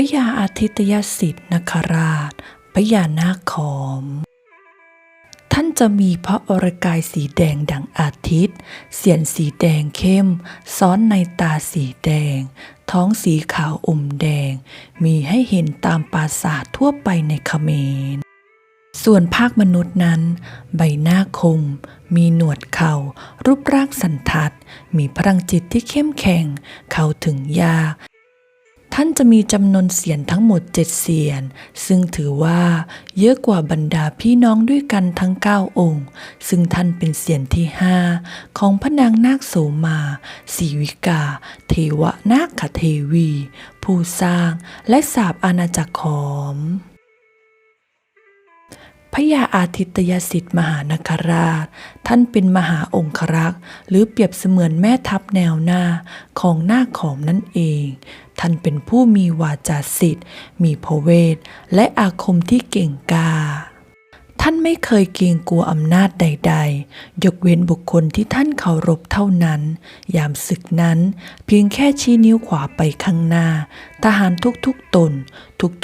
พญาอาทิตยสิทธิ์นคราชพญานาคขอม ท่านจะมีพระอรกายสีแดงดังอาทิตย์ เสียนสีแดงเข้ม ซ้อนในตาสีแดง ท้องสีขาวอมแดง มีให้เห็นตามปราสาททั่วไปในเขมรส่วนภาคมนุษย์นั้น ใบหน้าคม มีหนวดเขา่า รูปร่างสันทัด มีพลังจิตที่เข้มแข็ง เข้าถึงยาก ท่านจะมีจำนวนเสียนทั้งหมดเจ็ดเสียน ซึ่งถือว่าเยอะกว่าบรรดาพี่น้องด้วยกันทั้งเก้าองค์ ซึ่งท่านเป็นเสียนที่ห้าของพระนางนาคโสมาศรีวิกา เทวนาคเทวี ผู้สร้างและสาบอาณาจักรขอม พระยาอาทิตยสิทธิ์มหานคราช ท่านเป็นมหาองครักษ์ หรือเปรียบเสมือนแม่ทัพแนวหน้าของหน้าของนั่นเอง ท่านเป็นผู้มีวาจาสิทธิ์ มีพเวทและอาคมที่เก่งกา ท่านไม่เคยเกรงกลัวอำนาจใด ๆ ยกเว้นบุคคลที่ท่านเคารพเท่านั้น ยามศึกนั้น เพียงแค่ชี้นิ้วขวาไปข้างหน้า ทหารทุกๆตน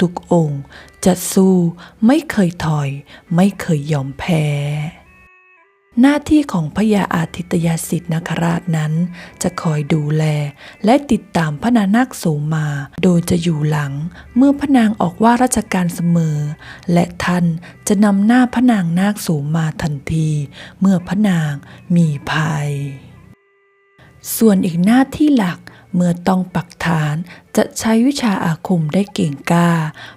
ทุกๆองค์ จะสู้ไม่เคยถอย ไม่เคยยอมแพ้ หน้าที่ของพญาอาทิตยสิทธิ์นคราชนั้น จะคอยดูแลและติดตามพระนานาคโสมา โดยจะอยู่หลังเมื่อพระนางออกว่าราชการเสมอ และท่านจะนำหน้าพระนางนาคโสมาทันที เมื่อพระนางมีภัย ส่วนอีกหน้าที่หลัก เมื่อต้องปักฐานจะใช้วิชาอาคมได้เก่งกล้า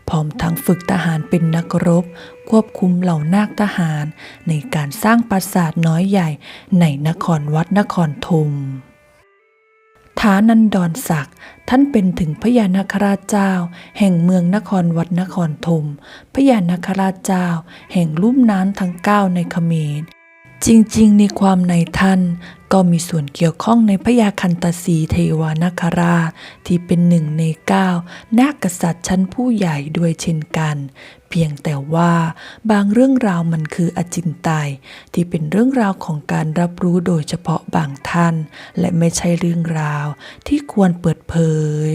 พร้อมทั้งฝึกทหารเป็นนักรบ ควบคุมเหล่านาคทหาร ในการสร้างปราสาทน้อยใหญ่ในนครวัดนครธมท้านันดรศักดิ์ท่านเป็นถึงพญานาคราชเจ้า แห่งเมืองนครวัดนครธมพญานาคราชเจ้า แห่งลุ่มน้ำทั้งเก้าในเขมร จริงๆ ในความในท่านก็มีส่วนเกี่ยวข้องในพญาคันตสีเทวานาคราที่เป็นหนึ่งในเก้านาคกษัตริย์ชั้นผู้ใหญ่ด้วยเช่นกัน เพียงแต่ว่าบางเรื่องราวมันคืออจินไตยที่เป็นเรื่องราวของการรับรู้โดยเฉพาะบางท่าน และไม่ใช่เรื่องราวที่ควรเปิดเผย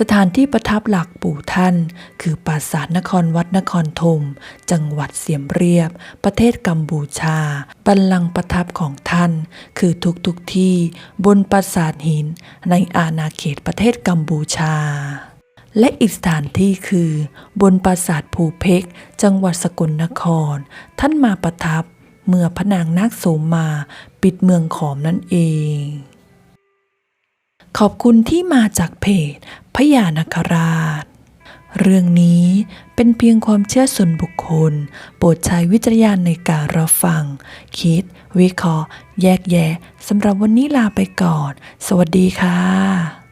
สถานที่ประทับหลักปู่ท่าน คือปราสาทนครวัดนครธมจังหวัดเสียมเรียบ ประเทศกัมพูชา บัลลังก์ประทับของท่าน คือทุกทุกที่บนปราสาทหินในอาณาเขตประเทศกัมพูชา และอีกสถานที่คือ บนปราสาทภูเพกจังหวัดสกลนคร ท่านมาประทับเมื่อพระนางนาคโสมมาปิดเมืองขอมนั่นเองขอบคุณที่มาจากเพจ พญานาคราช เรื่องนี้เป็นเพียงความเชื่อส่วนบุคคล โปรดใช้วิจารณญาณในการรับฟัง คิด วิเคราะห์ แยกแยะสำหรับวันนี้ลาไปก่อน สวัสดีค่ะ